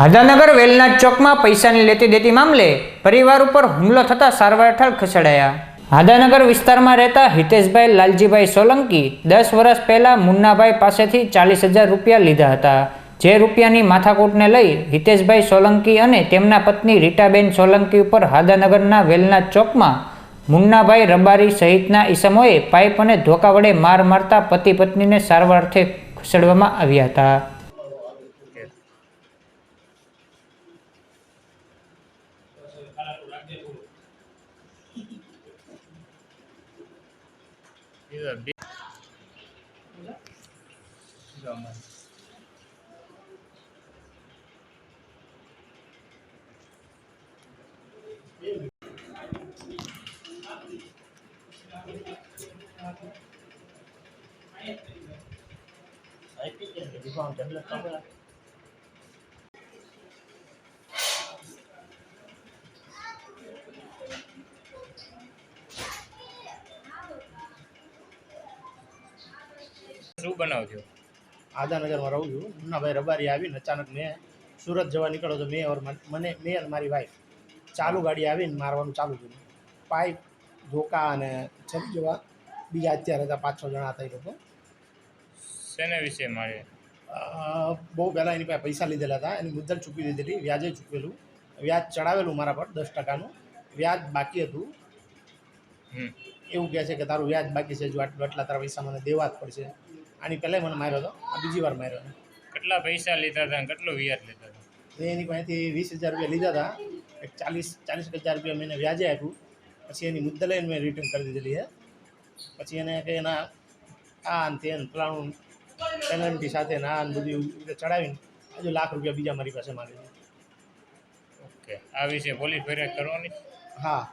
હાદાનગર વેલનાથ ચોકમાં પૈસાની લેતી દેતી મામલે પરિવાર ઉપર હુમલો થતા સારવાર હેઠળ ખસેડાયા. હાદાનગર વિસ્તારમાં રહેતા હિતેશભાઈ લાલજીભાઈ સોલંકી દસ વર્ષ પહેલા મુન્નાભાઈ પાસેથી ચાલીસ હજાર રૂપિયા લીધા હતા. જે રૂપિયાની માથાકૂટને લઈ હિતેશભાઈ સોલંકી અને તેમના પત્ની રીટાબેન સોલંકી ઉપર હાદાનગરના વેલનાથ ચોકમાં મુન્નાભાઈ રબારી સહિતના ઈસમોએ પાઇપ અને ધોકા વડે માર મારતા પતિ પત્નીને સારવારથી ખસેડવામાં આવ્યા હતા. These a different શું બનાવજો આદાનગરમાં રહું છું. મુન્નાભાઈ રબારી આવીને અચાનક મેં સુરત જવા નીકળ્યો તો મેં ઓર મને મેં અને મારી વાઈફ ચાલુ ગાડી આવીને મારવાનું ચાલુ કર્યું. પાઇપ ધોકા અને છરી જેવા બીજા અત્યારે હતા પાંચ છ જણા હતા એ લોકો. શેના વિશે મારે? બહુ પહેલાં એની પાસે પૈસા લીધેલા હતા. એની મુદ્દલ ચૂકવી દીધેલી વ્યાજે ચૂકવેલું. વ્યાજ ચડાવેલું મારા પર દસ ટકાનું. વ્યાજ બાકી હતું. એવું કહે છે કે તારું વ્યાજ બાકી છે જો આટલું આટલા તારા પૈસા મને દેવા જ પડશે. આની પહેલાં મને માર્યો હતો. આ બીજી વાર માર્યો કેટલા પૈસા લીધા હતા અને કેટલો વ્યાજ લીધા હતા? મેં એની પાસેથી વીસ હજાર રૂપિયા લીધા હતા. એક ચાલીસ ચાલીસ હજાર રૂપિયા મેં વ્યાજે આપ્યું. પછી એની મુદ્દા લઈને મેં રિટર્ન કરી દીધેલી છે. પછી એને કે એના આ ને તે ફલાણું પેનલ્ટી સાથે ને આ ને બધું રીતે ચડાવીને હજુ લાખ રૂપિયા બીજા મારી પાસે માગે છે. ઓકે. આ વિશે પોલીસ ફરિયાદ કરવાની? હા.